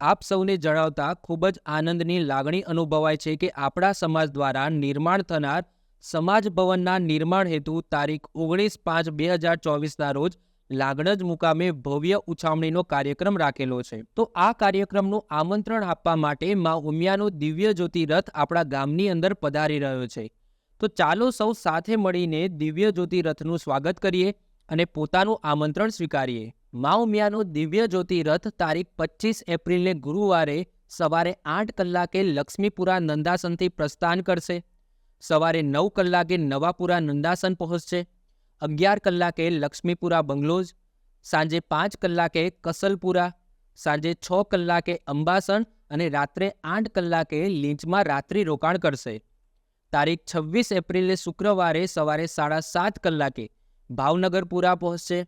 આપ સૌને જણાવતા ખૂબ જ આનંદની લાગણી અનુભવાય છે કે આપણા સમાજ દ્વારા નિર્માણ થનાર સમાજ ભવનના નિર્માણ હેતુ તારીખ ઓગણીસ પાંચ બે હજાર ચોવીસના રોજ લાગણજ મુકામે ભવ્ય ઉછામણીનો કાર્યક્રમ રાખેલો છે. તો આ કાર્યક્રમનું આમંત્રણ આપવા માટે મા ઉમિયાનો દિવ્ય જ્યોતિ રથ આપણા ગામની અંદર પધારી રહ્યો છે. તો ચાલો સૌ સાથે મળીને દિવ્ય જ્યોતિ રથનું સ્વાગત કરીએ અને પોતાનું આમંત્રણ સ્વીકારીએ. મા ઉમિયાનો દિવ્ય જ્યોતિ રથ તારીખ પચીસ એપ્રિલને ગુરુવારે સવારે આઠ કલાકે લક્ષ્મીપુરા નંદાસનથી પ્રસ્થાન કરશે. સવારે નવ કલાકે નવાપુરા નંદાસન પહોંચશે. અગિયાર કલાકે લક્ષ્મીપુરા બંગલોઝ સાંજે પાંચ કલાકે કસલપુરા. સાંજે છ કલાકે અંબાસણ અને રાત્રે આઠ કલાકે લીંચમાં રાત્રિ રોકાણ કરશે. તારીખ છવ્વીસ એપ્રિલે શુક્રવારે સવારે સાડા સાત કલાકે ભાવનગરપુરા પહોંચશે.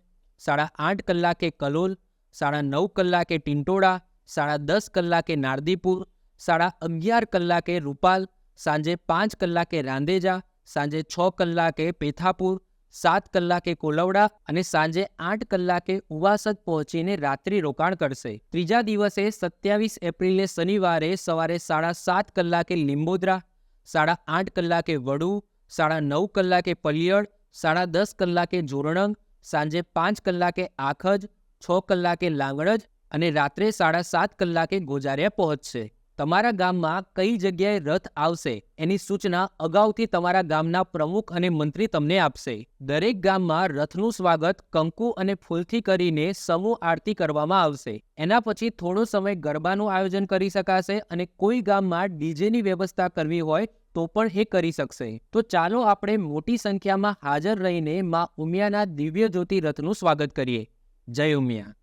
સાડા આઠ કલાકે કલોલ, સાડા નવ કલાકે ટિંટોડા સાડા દસ કલાકે નારદીપુર, સાડા અગિયાર કલાકે રૂપાલ, સાંજે પાંચ કલાકે રાંદેજા, સાંજે છ કલાકે પેથાપુર, સાત કલાકે કોલવડા અને સાંજે આઠ કલાકે ઉવાસદ પહોંચીને રાત્રિ રોકાણ કરશે. ત્રીજા દિવસે સત્યાવીસ એપ્રિલે શનિવારે સવારે સાડા સાત કલાકે લીંબોદરા, સાડા આઠ કલાકે વડુ, સાડા નવ કલાકે પલિયડ, સાડા દસ કલાકે જોરણંગ સાંજે પાંચ કલાકે આખજ છ કલાકે લાંગણજ અને રાત્રે સાડા સાત કલાકે ગોજારિયા પહોંચશે. તમારા ગામમાં કઈ જગ્યાએ રથ આવશે એની સૂચના અગાઉથી તમારા ગામના પ્રમુખ અને મંત્રી તમને આપશે. દરેક ગામમાં રથનું સ્વાગત કંકુ અને ફૂલથી કરીને સમૂહ આરતી કરવામાં આવશે. એના પછી થોડો સમય ગરબાનું આયોજન કરી શકાશે અને કોઈ ગામમાં ડીજેની વ્યવસ્થા કરવી હોય તો પણ એ કરી શકશે. તો ચાલો આપણે મોટી સંખ્યામાં હાજર રહીને મા ઉમિયાના દિવ્ય જ્યોતિ રથનું સ્વાગત કરીએ. જય ઉમિયા.